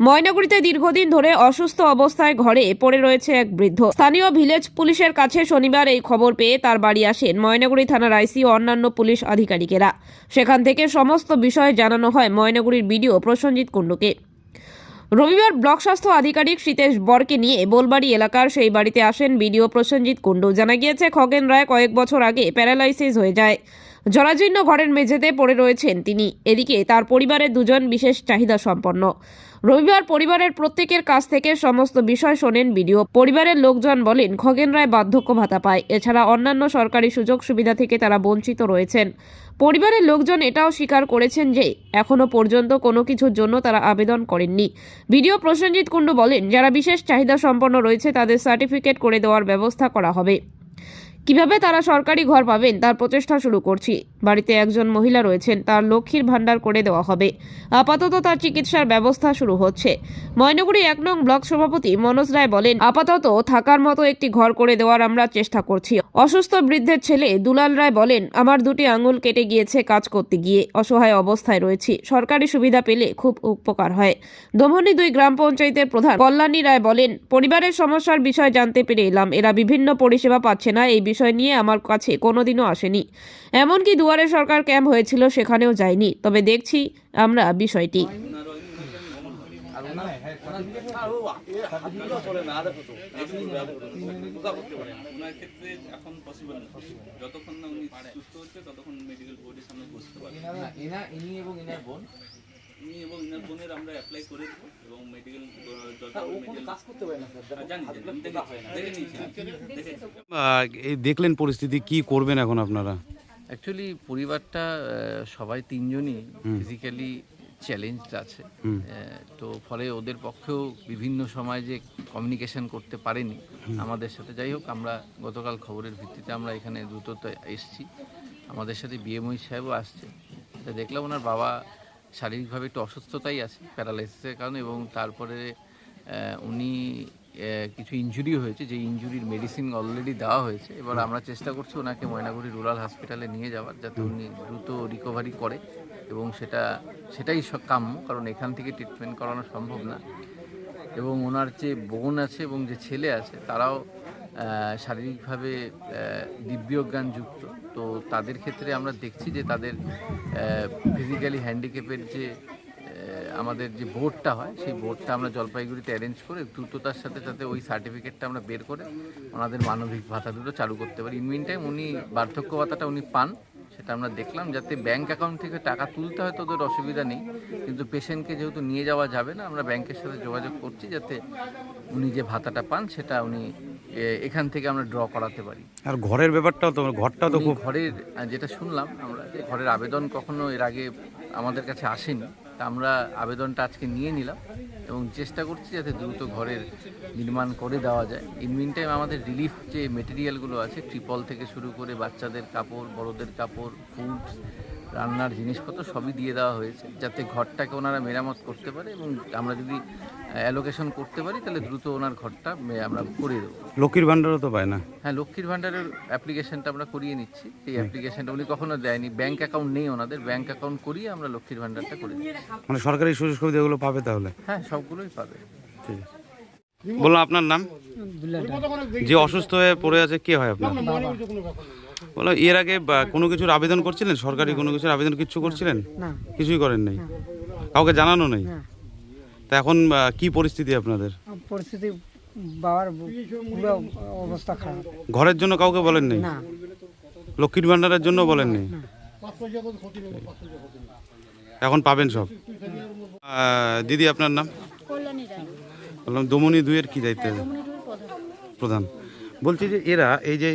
ময়নাগুড়িতে দীর্ঘদিন ধরে অসুস্থ অবস্থায় ঘরে পড়ে রয়েছে এক বৃদ্ধ। স্থানীয় ভিলেজ পুলিশের কাছে শনিবার এই খবর পেয়ে তার বাড়ি আসেন ময়নাগুড়ি থানার আইসি ও অন্যান্য পুলিশ আধিকারিকেরা। সেখান থেকে সমস্ত বিষয় জানানো হয় ময়নাগুড়ির বিডিও প্রসঞ্জিৎ কুণ্ডুকে। রবিবার ব্লক স্বাস্থ্য আধিকারিক সীতেশ বরকে নিয়ে বোলবাড়ি এলাকার সেই বাড়িতে আসেন বিডিও প্রসেনজিৎ কুণ্ডু। জানা গিয়েছে, খগেন রায় কয়েক বছর আগে প্যারালাইসিস হয়ে যায়। জরাজীর্ণ ঘরের মেঝেতে পড়ে রয়েছেন তিনি। এদিকে তার পরিবারের দুজন বিশেষ চাহিদা সম্পন্ন। রবিবার পরিবারের প্রত্যেকের কাছ থেকে সমস্ত বিষয় শোনেন বিডিও। পরিবারের লোকজন বলেন, খগেন রায় বার্ধক্য ভাতা পায়। এছাড়া অন্যান্য সরকারি সুযোগ সুবিধা থেকে তারা বঞ্চিত রয়েছেন। পরিবারের লোকজন এটাও স্বীকার করেছেন যে, এখনও পর্যন্ত কোনো কিছুর জন্য তারা আবেদন করেননি। বিডিও প্রসেনজিৎ কুণ্ডু বলেন, যারা বিশেষ চাহিদা সম্পন্ন রয়েছে তাদের সার্টিফিকেট করে দেওয়ার ব্যবস্থা করা হবে। কীভাবে তারা সরকারি ঘর পাবেন, তার প্রচেষ্টা শুরু করছি। বাড়িতে একজন মহিলা রয়েছেন, তার লক্ষ্মীর ভাণ্ডার করে দেওয়া হবে। আপাতত তার চিকিৎসার ব্যবস্থা শুরু হচ্ছে। ময়নগুড়ি এক নং ব্লক সভাপতি মনোজ রায় বলেন, আপাতত থাকার মতো একটি ঘর করে দেওয়ার আমরা চেষ্টা করছি। অসুস্থ বৃদ্ধের ছেলে দুলাল রায় বলেন, আমার দুটি আঙুল কেটে গিয়েছে কাজ করতে গিয়ে, অসহায় অবস্থায় রয়েছি। সরকারি সুবিধা পেলে খুব উপকার হয়। দমনি দুই গ্রাম পঞ্চায়েতের প্রধান কল্যাণী রায় বলেন, পরিবারের সমস্যার বিষয় জানতে পেরে এলাম। এরা বিভিন্ন পরিষেবা পাচ্ছে না, এই বিষয় নিয়ে আমার কাছে কোনোদিনও আসেনি। এমনকি দুয়ারে সরকার ক্যাম্প হয়েছিল সেখানেও যায়নি। তবে দেখছি আমরা বিষয়টি। যতক্ষণ না উনি সুস্থ হচ্ছে ততক্ষণ মেডিকেল বোর্ডের সামনে বসতে এবং ইনার বোন। উনি এবং ইনার বোনের আমরা অ্যাপ্লাই করে দেবো এবং মেডিকেল দেখলেন পরিস্থিতি কি করবেন এখন আপনারা? অ্যাকচুয়ালি পরিবারটা সবাই তিনজনই ফিজিক্যালি চ্যালেঞ্জড আছে। তো ফলে ওদের পক্ষেও বিভিন্ন সময় যে কমিউনিকেশন করতে পারেনি আমাদের সাথে। যাই হোক আমরা গতকাল খবরের ভিত্তিতে আমরা এখানে দ্রুত এসেছি। আমাদের সাথে বিএমওই সাহেবও আসছে। তা দেখলাম ওনার বাবা শারীরিকভাবে একটু অসুস্থতাই আছে প্যারালাইসিসের কারণে এবং তারপরে উনি কিছু ইনজুরি হয়েছে যে ইনজুরির মেডিসিন অলরেডি দেওয়া হয়েছে। এবার আমরা চেষ্টা করছি ওনাকে ময়নাগুড়ি রুরাল হসপিটালে নিয়ে যাওয়ার, যাতে উনি দ্রুত রিকভারি করে এবং সেটা, সেটাই কাম্য, কারণ এখান থেকে ট্রিটমেন্ট করানো সম্ভব না। এবং ওনার যে বোন আছে এবং যে ছেলে আছে, তারাও শারীরিকভাবে আহ, দিব্যজ্ঞান যুক্ত তো তাদের ক্ষেত্রে আমরা দেখছি যে তাদের ফিজিক্যালি হ্যান্ডিক্যাপের যে আমাদের যে বোর্ডটা হয় সেই বোর্ডটা আমরা জলপাইগুড়িতে অ্যারেঞ্জ করে দ্রুততার সাথে সাথে ওই সার্টিফিকেটটা আমরা বের করে ওনাদের মানবিক ভাতা দুটো চালু করতে পারি। ইনমিন টাইম উনি বার্ধক্য ভাতাটা উনি পান। সেটা আমরা দেখলাম যাতে ব্যাংক অ্যাকাউন্ট থেকে টাকা তুলতে হয় তোদের অসুবিধা নেই। কিন্তু পেশেন্টকে যেহেতু নিয়ে যাওয়া যাবে না আমরা ব্যাংকের সাথে যোগাযোগ করছি যাতে উনি যে ভাতাটা পান সেটা উনি এখান থেকে আমরা ড্র করাতে পারি। আর ঘরের ব্যাপারটাও তো ঘরটা তো খুব ঘরের যেটা শুনলাম আমরা যে ঘরের আবেদন কখনো এর আগে আমাদের কাছে আসেনি। তা আমরা আবেদনটা আজকে নিয়ে নিলাম এবং চেষ্টা করছি যাতে দ্রুত ঘরের নির্মাণ করে দেওয়া যায়। ইন মিন টাইম আমাদের রিলিফ যে মেটেরিয়ালগুলো আছে ট্রিপল থেকে শুরু করে বাচ্চাদের কাপড়, বড়দের কাপড় ফুড রান্নার জিনিসপত্র সবই দিয়ে দেওয়া হয়েছে। যাতে ঘরটাকে ওনারা মেরামত করতে পারে এবং আমরা যদি অ্যালোকেশন করতে পারি তাহলে দ্রুত ওনার ঘরটা আমরা করে দেবো। লক্ষ্মীর ভাণ্ডারও তো পায় না। হ্যাঁ লক্ষ্মীর ভাণ্ডারের অ্যাপ্লিকেশনটা আমরা করিয়ে নিচ্ছি। এই অ্যাপ্লিকেশনটা উনি কখনো দেয়নি। ব্যাংক অ্যাকাউন্ট নেই ওনাদের। ব্যাংক অ্যাকাউন্ট করিয়ে আমরা লক্ষ্মীর ভাণ্ডারটা করে দিচ্ছি। মানে সরকারি সুযোগ সুবিধা সুবিধাগুলো পাবে তাহলে? হ্যাঁ সবগুলোই পাবে। ঠিক আছে। বললাম আপনার নাম? যে অসুস্থ হয়ে পড়ে আছে কে হয় আপনার? বললাম এর আগে বা, কোনো কিছুর আবেদন করছিলেন? সরকারি কোনো কিছুর আবেদন কিছু করছিলেন? কিছুই করেন নাই? কাউকে জানানো নেই। তা এখন কি পরিস্থিতি আপনাদের? পরিস্থিতি বাবার পুরো অবস্থা খারাপ। ঘরের জন্য কাউকে বলেন নেই না। লক্ষ্মীর ভান্ডারের জন্য বলেন নেই এখন পাবেন সব? দিদি আপনার নাম? বললাম দমনি দুইয়ের কি দায়িত্ব? প্রধান। প্রধান। বলছি যে এরা এই যে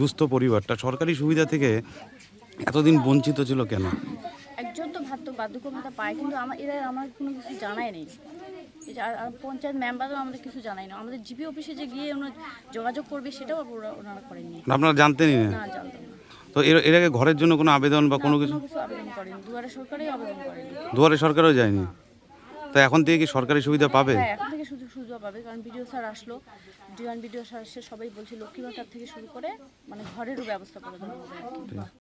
দুস্থ পরিবারটা সরকারি সুবিধা থেকে এতদিন বঞ্চিত ছিল কেন? একজন তো ভাত পায় কিন্তু আমার এরা আমার কোনো কিছু জানাই নেই। আর পঞ্চায়েত মেম্বারও আমাদের কিছু জানাই না। আমাদের জিপি অফিসে যে গিয়ে ওনারা যোগাযোগ করবে সেটাও ওরা- ওনারা করেননি। আপনারা জানতেনই না? তো এর এর আগে ঘরের জন্য কোনো আবেদন বা কোনো কিছু আবেদন করেনি। দুয়ারে সরকারই আবেদন করেনি। দুয়ারে সরকারও যায়নি? তো এখন থেকে কি সরকারি সুবিধা পাবে? হ্যাঁ এখন থেকে সুযোগ সুবিধা পাবে কারণ বিডিও স্যার আসলো। ডিওয়ান বিডিও স্যার এসে সবাই বলছে লক্ষ্মী ভাতার থেকে শুরু করে মানে ঘরেরও ব্যবস্থা করে দেওয়া হবে।